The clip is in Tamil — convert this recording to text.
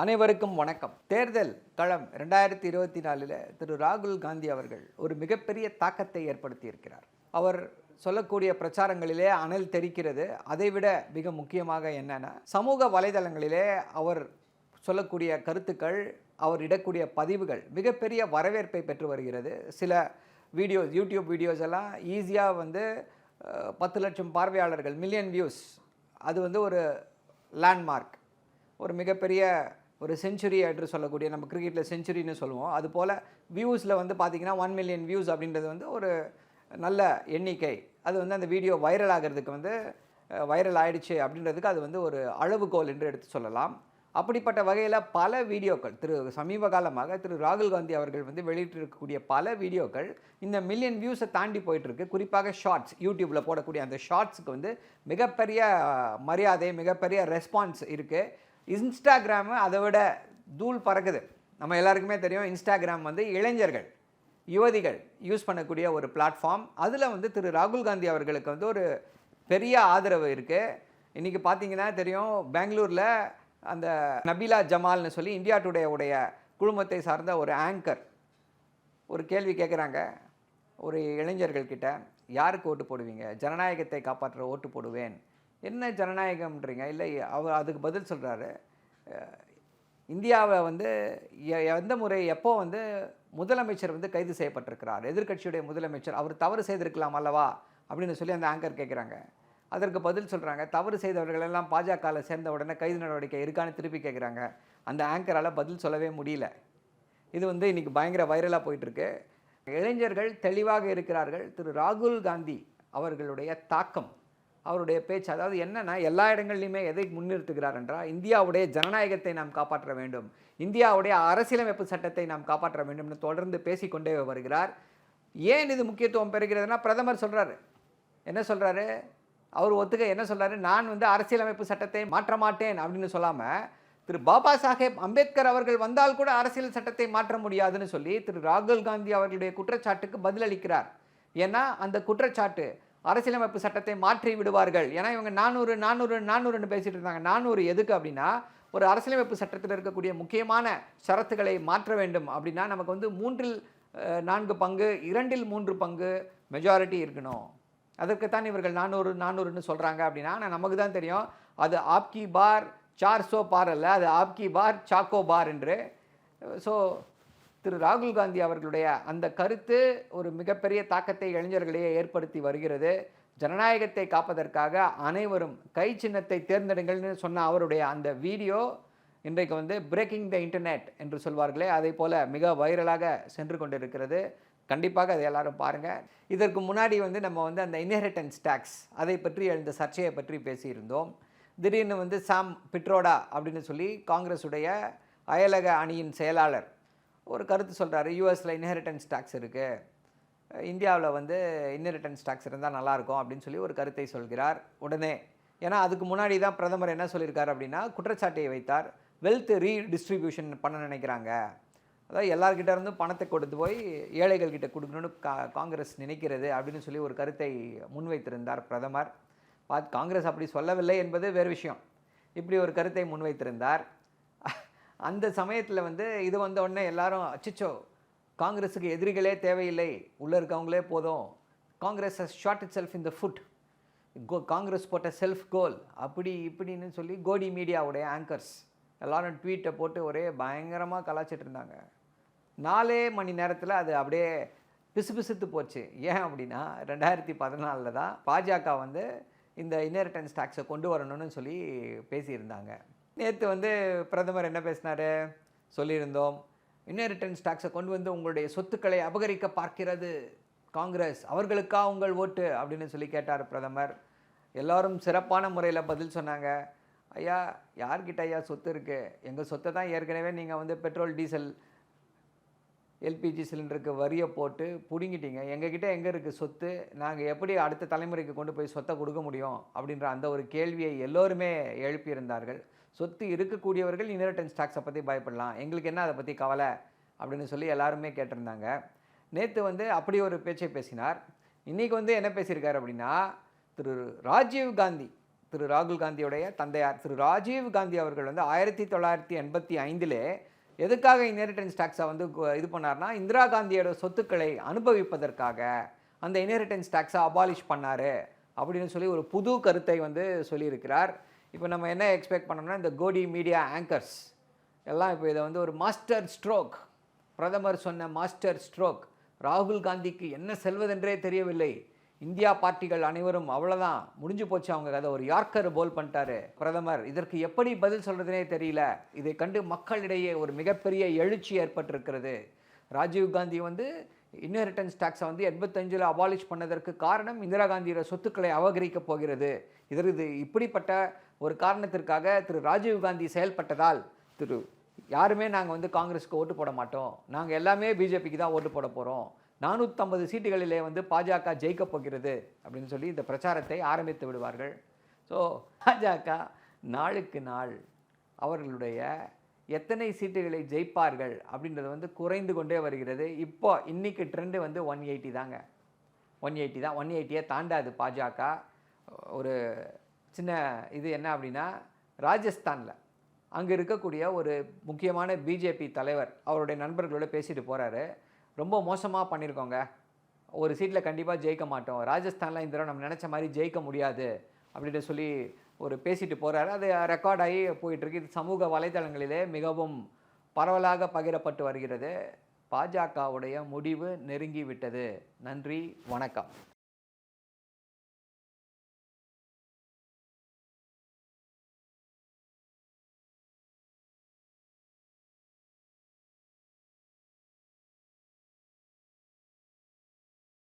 அனைவருக்கும் வணக்கம். தேர்தல் களம் ரெண்டாயிரத்தி இருபத்தி நாலில் திரு ராகுல் காந்தி அவர்கள் ஒரு மிகப்பெரிய தாக்கத்தை ஏற்படுத்தியிருக்கிறார். அவர் சொல்லக்கூடிய பிரச்சாரங்களிலே அனல் தெரிக்கிறது அதைவிட மிக முக்கியமாக என்னென்னா சமூக வலைதளங்களிலே அவர் சொல்லக்கூடிய கருத்துக்கள் அவர் இடக்கூடிய பதிவுகள் மிகப்பெரிய வரவேற்பை பெற்று வருகிறது. சில வீடியோஸ் யூடியூப் வீடியோஸ் எல்லாம் ஈஸியாக வந்து பத்து லட்சம் பார்வையாளர்கள் மில்லியன் வியூஸ் அது வந்து ஒரு லேண்ட்மார்க் ஒரு மிகப்பெரிய ஒரு செஞ்சுரி என்று சொல்லக்கூடிய நம்ம கிரிக்கெட்டில் செஞ்சுரின்னு சொல்லுவோம். அது போல் வியூஸில் வந்து பார்த்திங்கன்னா ஒன் மில்லியன் வியூஸ் அப்படின்றது வந்து ஒரு நல்ல எண்ணிக்கை. அது வந்து அந்த வீடியோ வைரல் ஆகிறதுக்கு வந்து வைரல் ஆயிடுச்சு அப்படின்றதுக்கு அது வந்து ஒரு அளவுகோல் என்று எடுத்து சொல்லலாம். அப்படிப்பட்ட வகையில் பல வீடியோக்கள் திரு சமீப காலமாக திரு ராகுல் காந்தி அவர்கள் வந்து வெளியிட்டிருக்கக்கூடிய பல வீடியோக்கள் இந்த மில்லியன் வியூஸை தாண்டி போயிட்டுருக்கு. குறிப்பாக ஷார்ட்ஸ் யூடியூப்பில் போடக்கூடிய அந்த ஷார்ட்ஸுக்கு வந்து மிகப்பெரிய மரியாதை மிகப்பெரிய ரெஸ்பான்ஸ் இருக்குது இன்ஸ்டாகிராமு அதை விட தூள் பறக்குது. நம்ம எல்லாருக்குமே தெரியும் இன்ஸ்டாகிராம் வந்து இளைஞர்கள் யுவதிகள் யூஸ் பண்ணக்கூடிய ஒரு பிளாட்ஃபார்ம் அதில் வந்து திரு ராகுல் காந்தி அவர்களுக்கு வந்து ஒரு பெரிய ஆதரவு இருக்குது இன்றைக்கி பார்த்தீங்கன்னா தெரியும் பெங்களூரில் அந்த நபீலா ஜமால்னு சொல்லி இந்தியா டுடே உடைய குழுமத்தை சார்ந்த ஒரு ஆங்கர் ஒரு கேள்வி கேட்குறாங்க ஒரு இளைஞர்கள்கிட்ட யாருக்கு ஓட்டு போடுவீங்க? ஜனநாயகத்தை காப்பாற்ற ஓட்டு போடுவேன். என்ன ஜனநாயகம்ன்றீங்க? இல்லை அவர் அதுக்கு பதில் சொல்கிறாரு இந்தியாவை வந்து எ- எந்த முறை எப்போ வந்து முதலமைச்சர் வந்து கைது செய்யப்பட்டிருக்கிறார்? எதிர்க்கட்சியுடைய முதலமைச்சர் அவர் தவறு செய்திருக்கலாம் அல்லவா? அப்படின்னு சொல்லி அந்த ஆங்கர் கேட்குறாங்க அதற்கு பதில் சொல்கிறாங்க தவறு செய்தவர்கள் எல்லாம் பாஜகவில் சேர்ந்த உடனே கைது நடவடிக்கை இருக்கான்னு திருப்பி கேட்குறாங்க அந்த ஆங்கரால் பதில் சொல்லவே முடியல. இது வந்து இன்றைக்கி பயங்கர வைரலாக போயிட்டுருக்கு. இளைஞர்கள் தெளிவாக இருக்கிறார்கள். திரு ராகுல் காந்தி அவர்களுடைய தாக்கம். அவருடைய பேச்சு அதாவது என்னென்னா எல்லா இடங்கள்லையுமே எதை முன்னிறுத்துகிறார் என்றால் இந்தியாவுடைய ஜனநாயகத்தை நாம் காப்பாற்ற வேண்டும். இந்தியாவுடைய அரசியலமைப்பு சட்டத்தை நாம் காப்பாற்ற வேண்டும்னு தொடர்ந்து பேசிக்கொண்டே வருகிறார். ஏன் இது முக்கியத்துவம் பெறுகிறதுனா பிரதமர் சொல்கிறாரு என்ன சொல்கிறாரு அவர் ஒத்துக்க என்ன சொல்கிறாரு நான் வந்து அரசியலமைப்பு சட்டத்தை மாற்ற மாட்டேன் அப்படின்னு சொல்லாமல் திரு பாபா சாஹேப் அம்பேத்கர் அவர்கள் வந்தால் கூட அரசியல் சட்டத்தை மாற்ற முடியாதுன்னு சொல்லி திரு ராகுல் காந்தி அவர்களுடைய குற்றச்சாட்டுக்கு பதிலளிக்கிறார். ஏன்னா அந்த குற்றச்சாட்டு அரசியலமைப்பு சட்டத்தை மாற்றி விடுவார்கள். ஏன்னா இவங்க நானூறு நானூறு நானூறுன்னு பேசிட்டு இருந்தாங்க. நானூறு எதுக்கு அப்படின்னா ஒரு அரசியலமைப்பு சட்டத்தில் இருக்கக்கூடிய முக்கியமான ஷரத்துக்களை மாற்ற வேண்டும் அப்படின்னா நமக்கு வந்து மூன்றில் நான்கு பங்கு இரண்டில் மூன்று பங்கு மெஜாரிட்டி இருக்கணும். அதற்குத்தான் இவர்கள் நானூறு நானூறுன்னு சொல்கிறாங்க அப்படின்னா ஆனால் நமக்கு தான் தெரியும் அது ஆப்கி பார் சார் சோ பார் அல்ல அது ஆப்கி பார் சாக்கோ பார் என்று. ஸோ திரு ராகுல் காந்தி அவர்களுடைய அந்த கருத்து ஒரு மிகப்பெரிய தாக்கத்தை இளைஞர்களிடையே ஏற்படுத்தி வருகிறது. ஜனநாயகத்தை காப்பதற்காக அனைவரும் கை சின்னத்தை தேர்ந்தெடுங்கள்னு சொன்ன அவருடைய அந்த வீடியோ இன்றைக்கு வந்து பிரேக்கிங் த இன்டர்நெட் என்று சொல்வார்களே அதே போல் மிக வைரலாக சென்று கொண்டிருக்கிறது. கண்டிப்பாக அதை எல்லாரும் பாருங்கள் இதற்கு முன்னாடி வந்து நம்ம வந்து அந்த இன்ஹெரிட்டன்ஸ் டேக்ஸ் அதை பற்றி எழுந்த சர்ச்சையை பற்றி பேசியிருந்தோம். திடீர்னு வந்து சாம் பிட்ரோடா அப்படின்னு சொல்லி காங்கிரஸுடைய அயலக அணியின் செயலாளர் ஒரு கருத்து சொல்கிறாரு யூஎஸில் இன்ஹெரிட்டன்ஸ் டேக்ஸ் இருக்குது இந்தியாவில் வந்து இன்ஹெரிட்டன்ஸ் டேக்ஸ் இருந்தால் நல்லாயிருக்கும் அப்படின்னு சொல்லி ஒரு கருத்தை சொல்கிறார் உடனே. ஏன்னா அதுக்கு முன்னாடி தான் பிரதமர் என்ன சொல்லியிருக்கார் அப்படின்னா குற்றச்சாட்டை வைத்தார். வெல்த் ரீடிஸ்ட்ரிபியூஷன் பண்ண நினைக்கிறாங்க. அதாவது எல்லார்கிட்ட இருந்தும் பணத்தை கொடுத்து போய் ஏழைகள் கிட்ட கொடுக்கணும்னு கா காங்கிரஸ் நினைக்கிறது அப்படின்னு சொல்லி ஒரு கருத்தை முன்வைத்திருந்தார் பிரதமர். பாத் காங்கிரஸ் அப்படி சொல்லவில்லை என்பது வேறு விஷயம். இப்படி ஒரு கருத்தை முன்வைத்திருந்தார். அந்த சமயத்தில் வந்து இது வந்த உடனே எல்லாரும் அச்சிச்சோ காங்கிரஸுக்கு எதிரிகளே தேவையில்லை. உள்ளே இருக்கவங்களே போதும். Congress as shot itself in the foot go Congress போட்ட செல்ஃப் கோல் அப்படி இப்படின்னு சொல்லி கோடி மீடியாவுடைய ஆங்கர்ஸ் எல்லாரும் ட்வீட்டை போட்டு ஒரே பயங்கரமாக கலாச்சிட்டு இருந்தாங்க. நாலே மணி நேரத்தில் அது அப்படியே பிசுபிசுத்து போச்சு. ஏன் அப்படின்னா ரெண்டாயிரத்தி பதினாலில் தான் பாஜக வந்து இந்த இன்ஹெரிட்டன்ஸ் டேக்ஸை கொண்டு வரணும்னு சொல்லி பேசியிருந்தாங்க. நேற்று வந்து பிரதமர் என்ன பேசினாரு? சொல்லியிருந்தோம் இன்ஹெரிட்டன்ஸ் டாக்ஸை கொண்டு வந்து உங்களுடைய சொத்துக்களை அபகரிக்க பார்க்கிறது. காங்கிரஸ் அவர்களுக்கா உங்கள் ஓட்டு? அப்படின்னு சொல்லி கேட்டார் பிரதமர். எல்லாரும் சிறப்பான முறையில் பதில் சொன்னாங்க. ஐயா யார்கிட்ட ஐயா சொத்து இருக்குது எங்கள் சொத்தை தான் ஏற்கனவே நீங்கள் வந்து பெட்ரோல் டீசல் எல்பிஜி சிலிண்டருக்கு வரியை போட்டு பிடுங்கிட்டீங்க. எங்ககிட்ட எங்கே இருக்குது சொத்து? நாங்கள் எப்படி அடுத்த தலைமுறைக்கு கொண்டு போய் சொத்தை கொடுக்க முடியும்? அப்படின்ற அந்த ஒரு கேள்வியை எல்லோருமே எழுப்பியிருந்தார்கள். சொத்து இருக்கக்கூடியவர்கள் இன்ஹெரிட்டன்ஸ் டேக்ஸை பற்றி பயப்படலாம். எங்களுக்கு என்ன அதை பற்றி கவலை? அப்படின்னு சொல்லி எல்லாருமே கேட்டிருந்தாங்க. நேற்று வந்து அப்படி ஒரு பேச்சை பேசினார். இன்றைக்கி வந்து என்ன பேசியிருக்கார் அப்படின்னா திரு ராஜீவ் காந்தி திரு ராகுல் காந்தியுடைய தந்தையார் திரு ராஜீவ் காந்தி அவர்கள் வந்து ஆயிரத்தி தொள்ளாயிரத்தி எண்பத்தி ஐந்திலே எதுக்காக இன்ஹெரிட்டன்ஸ் டேக்ஸை வந்து இது பண்ணார்னா இந்திரா காந்தியோட சொத்துக்களை அனுபவிப்பதற்காக அந்த இன்ஹெரிட்டன்ஸ் டேக்ஸை அபாலிஷ் பண்ணார் அப்படின்னு சொல்லி ஒரு புது கருத்தை வந்து சொல்லியிருக்கிறார். இப்போ நம்ம என்ன எக்ஸ்பெக்ட் பண்ணோம்னா இந்த கோடி மீடியா ஆங்கர்ஸ் எல்லாம் இப்போ இதை வந்து ஒரு மாஸ்டர் ஸ்ட்ரோக் பிரதமர் சொன்ன மாஸ்டர் ஸ்ட்ரோக் ராகுல் காந்திக்கு என்ன செல்வதென்றே தெரியவில்லை. இந்தியா பார்ட்டிகள் அனைவரும் அவ்வளோதான் முடிஞ்சு போச்சு அவங்க கதை. ஒரு யார்க்கர் போல் பண்ணிட்டாரு பிரதமர். இதற்கு எப்படி பதில் சொல்கிறதுனே தெரியல. இதை கண்டு மக்களிடையே ஒரு மிகப்பெரிய எழுச்சி ஏற்பட்டிருக்கிறது. ராஜீவ் காந்தி வந்து இன்ஹெரிட்டன்ஸ் டேக்ஸை வந்து எண்பத்தஞ்சில் அபாலிஷ் பண்ணதற்கு காரணம் இந்திரா காந்தியோட சொத்துக்களை அபகரிக்கப் போகிறது. இதற்கு இது இப்படிப்பட்ட ஒரு காரணத்திற்காக திரு ராஜீவ் காந்தி செயல்பட்டதால் திரு யாருமே நாங்கள் வந்து காங்கிரஸுக்கு ஓட்டு போட மாட்டோம். நாங்கள் எல்லாமே பிஜேபிக்கு தான் ஓட்டு போட போகிறோம் நானூற்றம்பது சீட்டுகளிலே வந்து பாஜக ஜெயிக்கப் போகிறது அப்படின்னு சொல்லி இந்த பிரச்சாரத்தை ஆரம்பித்து விடுவார்கள். ஸோ பாஜக நாளுக்கு நாள் அவர்களுடைய எத்தனை சீட்டுகளை ஜெயிப்பார்கள் அப்படின்றது வந்து குறைந்து கொண்டே வருகிறது. இப்போ இன்றைக்கி ட்ரெண்டு வந்து ஒன் எயிட்டி தாங்க. ஒன் எயிட்டி தான். ஒன் எயிட்டியை தாண்டாது பாஜக. ஒரு சின்ன இது என்ன அப்படின்னா ராஜஸ்தானில் அங்கே இருக்கக்கூடிய ஒரு முக்கியமான பிஜேபி தலைவர் அவருடைய நண்பர்களோட பேசிட்டு போகிறாரு ரொம்ப மோசமாக பண்ணியிருக்கோங்க ஒரு சீட்டில் கண்டிப்பாக ஜெயிக்க மாட்டோம். ராஜஸ்தானில் இந்த தடவை நம்ம நினச்ச மாதிரி ஜெயிக்க முடியாது அப்படின்னு சொல்லி ஒரு பேசிட்டு போகிறாரு அது ரெக்கார்ட் ஆகி போயிட்டுருக்கு இது சமூக வலைதளங்களிலே மிகவும் பரவலாக பகிரப்பட்டு வருகிறது. பாஜகவுடைய முடிவு நெருங்கி விட்டது. நன்றி. வணக்கம்.